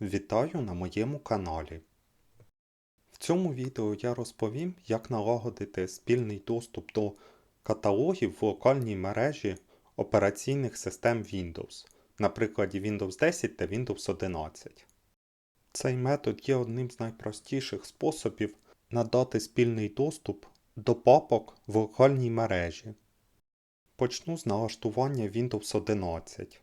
Вітаю на моєму каналі. В цьому відео я розповім, як налагодити спільний доступ до каталогів в локальній мережі операційних систем Windows, на прикладі Windows 10 та Windows 11. Цей метод є одним з найпростіших способів надати спільний доступ до папок в локальній мережі. Почну з налаштування Windows 11.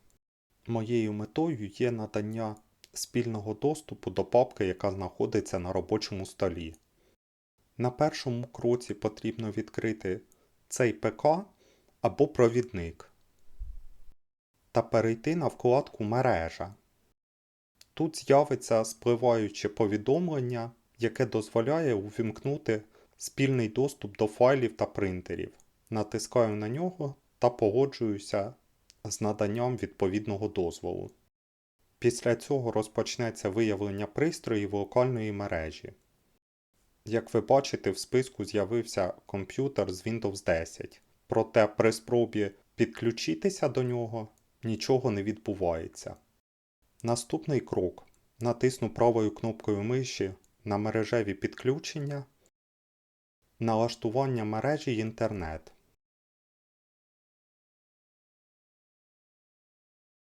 Моєю метою є надання спільного доступу до папки, яка знаходиться на робочому столі. На першому кроці потрібно відкрити цей ПК або провідник та перейти на вкладку Мережа. Тут з'явиться спливаюче повідомлення, яке дозволяє увімкнути спільний доступ до файлів та принтерів. Натискаю на нього та погоджуюся з наданням відповідного дозволу. Після цього розпочнеться виявлення пристроїв локальної мережі. Як ви бачите, в списку з'явився комп'ютер з Windows 10, проте при спробі підключитися до нього нічого не відбувається. Наступний крок. Натисну правою кнопкою миші на мережеві підключення, налаштування мережі інтернет.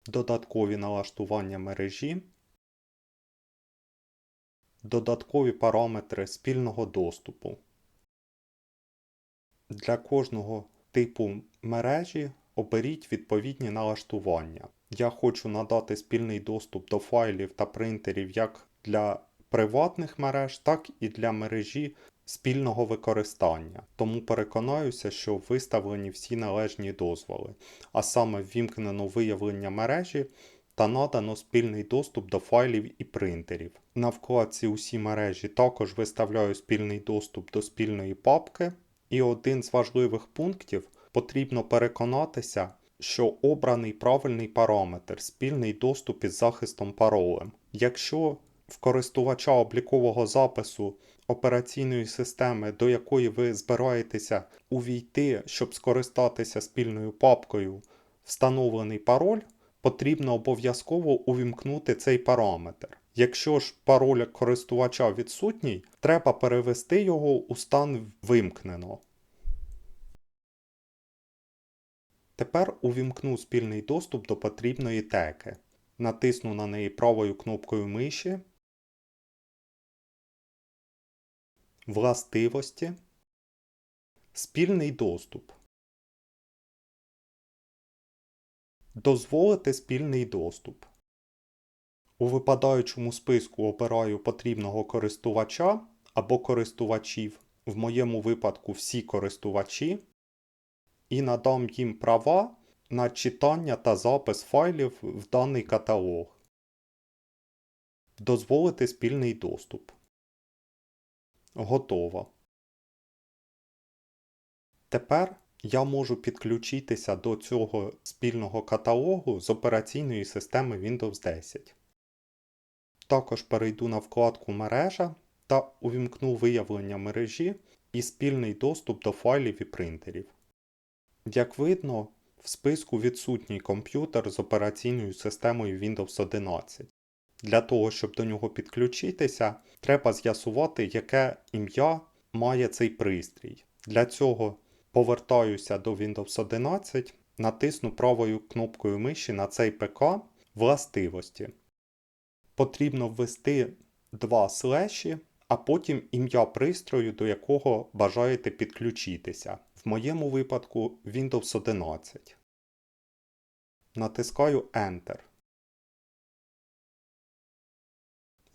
Додаткові налаштування мережі, додаткові параметри спільного доступу. Для кожного типу мережі оберіть відповідні налаштування. Я хочу надати спільний доступ до файлів та принтерів як для приватних мереж, так і для мережі спільного використання. Тому переконаюся, що виставлені всі належні дозволи, а саме ввімкнено виявлення мережі та надано спільний доступ до файлів і принтерів. На вкладці Усі мережі також виставляю спільний доступ до спільної папки. І один з важливих пунктів потрібно переконатися, що обраний правильний параметр спільний доступ із захистом паролем. Якщо в користувача облікового запису операційної системи, до якої ви збираєтеся увійти, щоб скористатися спільною папкою, встановлений пароль, потрібно обов'язково увімкнути цей параметр. Якщо ж пароль користувача відсутній, треба перевести його у стан вимкнено. Тепер увімкну спільний доступ до потрібної теки. Натисну на неї правою кнопкою миші. Властивості. Спільний доступ. Дозволити спільний доступ. У випадаючому списку обираю потрібного користувача або користувачів, в моєму випадку всі користувачі, і надам їм права на читання та запис файлів в даний каталог. Дозволити спільний доступ. Готово. Тепер я можу підключитися до цього спільного каталогу з операційної системи Windows 10. Також перейду на вкладку Мережа та увімкну виявлення мережі і спільний доступ до файлів і принтерів. Як видно, в списку відсутній комп'ютер з операційною системою Windows 11. Для того, щоб до нього підключитися, треба з'ясувати, яке ім'я має цей пристрій. Для цього повертаюся до Windows 11, натисну правою кнопкою миші на цей ПК властивості. Потрібно ввести два слеші, а потім ім'я пристрою, до якого бажаєте підключитися. В моєму випадку Windows 11. Натискаю Enter.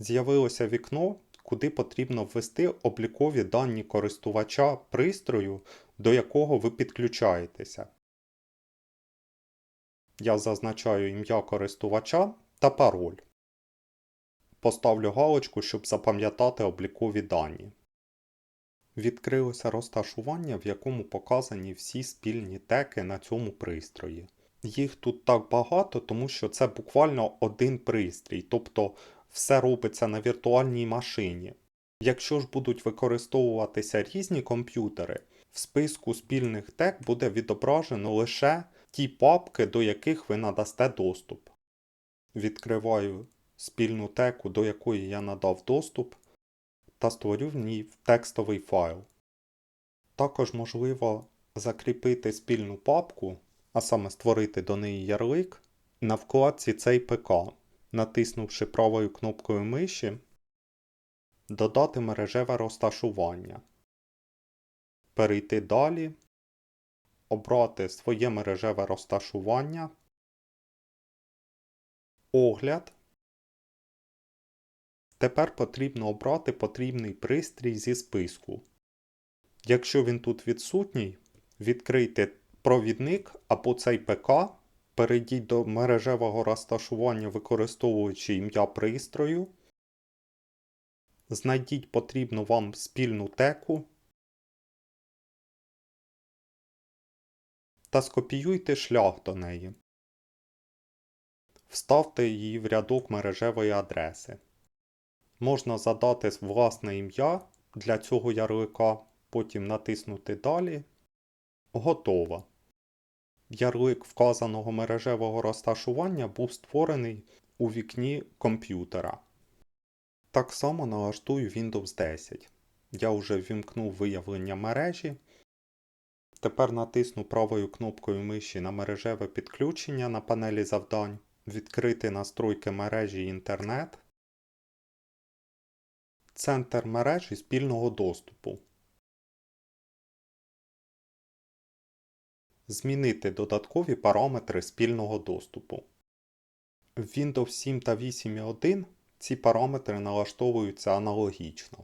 З'явилося вікно, куди потрібно ввести облікові дані користувача пристрою, до якого ви підключаєтеся. Я зазначаю ім'я користувача та пароль. Поставлю галочку, щоб запам'ятати облікові дані. Відкрилося розташування, в якому показані всі спільні теки на цьому пристрої. Їх тут так багато, тому що це буквально один пристрій, тобто все робиться на віртуальній машині. Якщо ж будуть використовуватися різні комп'ютери, в списку спільних тек буде відображено лише ті папки, до яких ви надасте доступ. Відкриваю спільну теку, до якої я надав доступ, та створю в ній текстовий файл. Також можливо закріпити спільну папку, а саме створити до неї ярлик на вкладці цей ПК, натиснувши правою кнопкою миші, додати мережеве розташування, перейти далі, обрати своє мережеве розташування, огляд. Тепер потрібно обрати потрібний пристрій зі списку. Якщо він тут відсутній, відкрийте провідник або цей ПК, перейдіть до мережевого розташування, використовуючи ім'я пристрою, знайдіть потрібну вам спільну теку та скопіюйте шлях до неї. Вставте її в рядок мережевої адреси. Можна задати власне ім'я для цього ярлика, потім натиснути Далі. Готово. Ярлик вказаного мережевого розташування був створений у вікні комп'ютера. Так само налаштую Windows 10. Я вже ввімкнув виявлення мережі. Тепер натисну правою кнопкою миші на мережеве підключення на панелі завдань, відкрити настройки мережі інтернет, центр мережі спільного доступу. Змінити додаткові параметри спільного доступу. В Windows 7 та 8.1 ці параметри налаштовуються аналогічно.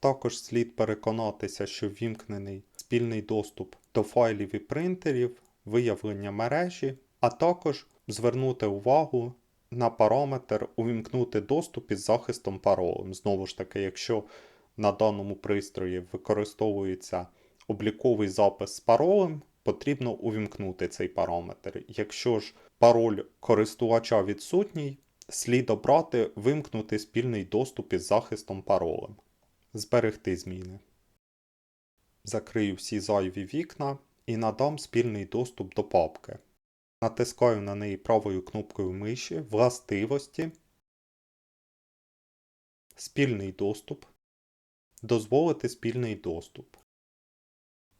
Також слід переконатися, що ввімкнений спільний доступ до файлів і принтерів, виявлення мережі, а також звернути увагу на параметр увімкнути доступ із захистом паролем. Знову ж таки, якщо на даному пристрої використовується обліковий запис з паролем, потрібно увімкнути цей параметр. Якщо ж пароль користувача відсутній, слід обрати вимкнути спільний доступ із захистом паролем. Зберегти зміни. Закрию всі зайві вікна і надам спільний доступ до папки. Натискаю на неї правою кнопкою миші, властивості, спільний доступ, дозволити спільний доступ.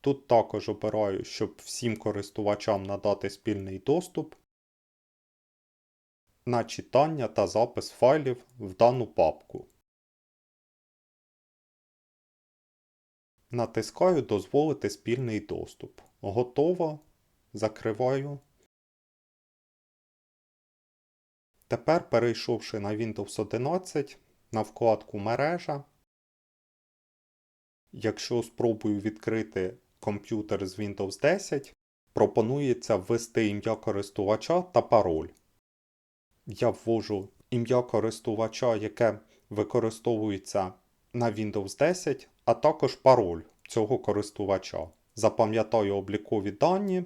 Тут також обираю, щоб всім користувачам надати спільний доступ на читання та запис файлів в дану папку. Натискаю Дозволити спільний доступ. Готово. Закриваю. Тепер, перейшовши на Windows 11 на вкладку Мережа, якщо спробую відкрити комп'ютер з Windows 10, пропонується ввести ім'я користувача та пароль. Я ввожу ім'я користувача, яке використовується на Windows 10, а також пароль цього користувача. Запам'ятаю облікові дані.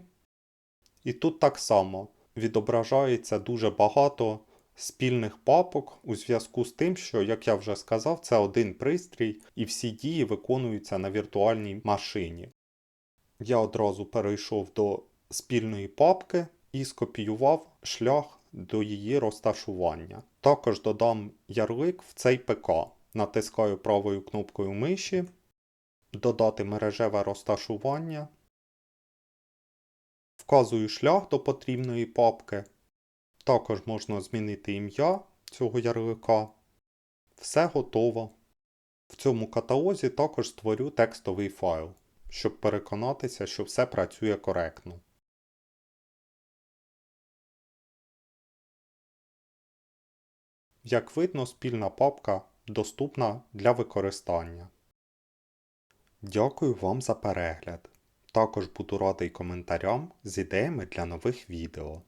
І тут так само відображається дуже багато спільних папок у зв'язку з тим, що, як я вже сказав, це один пристрій і всі дії виконуються на віртуальній машині. Я одразу перейшов до спільної папки і скопіював шлях до її розташування. Також додам ярлик в цей ПК. Натискаю правою кнопкою миші, додати мережеве розташування, вказую шлях до потрібної папки. Також можна змінити ім'я цього ярлика. Все готово. В цьому каталозі також створю текстовий файл, щоб переконатися, що все працює коректно. Як видно, спільна папка доступна для використання. Дякую вам за перегляд. Також буду радий коментарям з ідеями для нових відео.